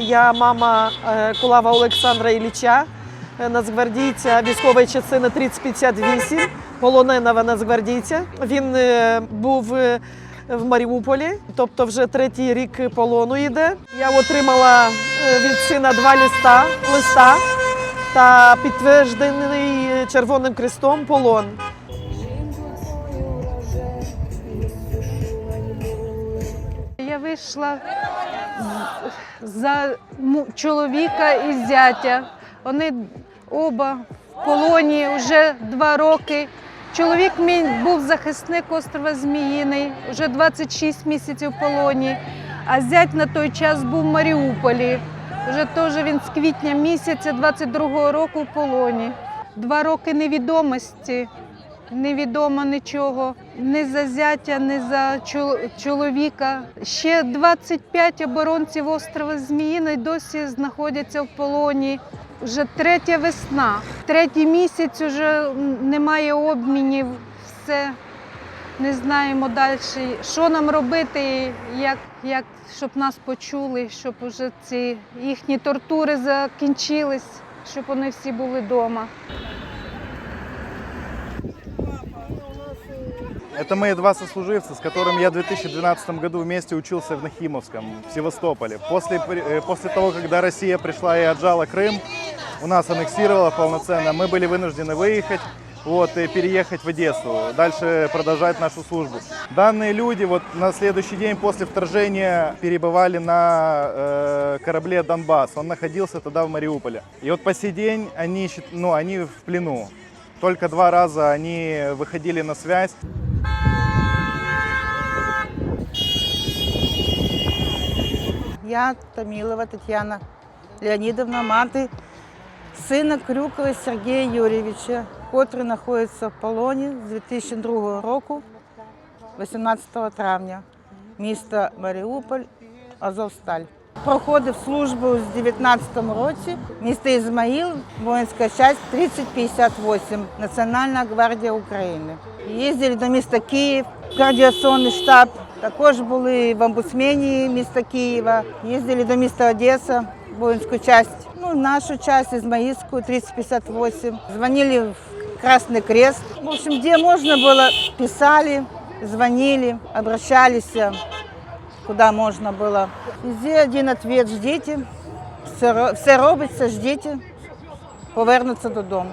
Я мама е, Кулава Олександра Ілліча, е, нацгвардійця військової частини 3058, полоненого нацгвардійця. Він е, був в Маріуполі, тобто вже третій рік полону йде. Я отримала від сина два листа, листа та підтверджений Червоним Крестом полон. Я вийшла за чоловіка і зятя. Вони оба в полоні вже два роки. Чоловік мій був захисник острова Зміїний, вже 26 місяців в полоні, а зять на той час був в Маріуполі. Вже теж він з квітня місяця 22-го року в полоні. Два роки невідомості невідомо нічого, ні за зятя, ні за чоловіка. Ще 25 оборонців острова Зміїний досі знаходяться в полоні. Вже третя весна, третій місяць вже немає обмінів, все. Не знаємо далі, що нам робити, як, як, щоб нас почули, щоб уже ці їхні тортури закінчились, щоб вони всі були вдома. Это мои два сослуживца, с которыми я в 2012 году вместе учился в Нахимовском, в Севастополе. После, э, после того, когда Россия пришла и отжала Крым, у нас аннексировала полноценно, мы были вынуждены выехать вот, и переехать в Одессу, дальше продолжать нашу службу. Данные люди вот на следующий день после вторжения перебывали на э, корабле «Донбасс». Он находился тогда в Мариуполе. И вот по сей день они, ну, они в плену. Только два раза они выходили на связь. Я Томілова Тетяна Леонідовна, мати сина Крюкова Сергія Юрійовича, котрий знаходиться в полоні з 2002 року, 18 травня, місто Маріуполь, Азовсталь. Проходив службу з 19 році, місто Ізмаїл, воїнська часть 3058, Національна гвардія України. Їздили до міста Київ, координаційний штаб. Також були в омбудсмені міста Києва, їздили до міста Одеса, воїнську часть, ну, нашу часть, Ізмаїльську, 3058. Звонили в Красный Крест. В общем, где можно было, писали, звонили, обращались, куда можно было. Везде один ответ – ждите, все, все робиться, ждіть, повернуться додому.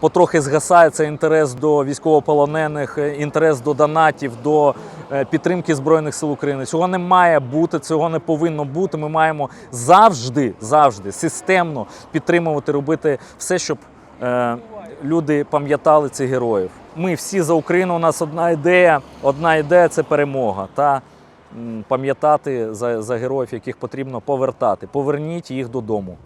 Потрохи згасає цей інтерес до військовополонених, е, інтерес до донатів, до е, підтримки Збройних сил України. Цього не має бути, цього не повинно бути. Ми маємо завжди, завжди системно підтримувати, робити все, щоб е, люди пам'ятали цих героїв. Ми всі за Україну. У нас одна ідея, одна ідея це перемога. Та пам'ятати за, за героїв, яких потрібно повертати. Поверніть їх додому.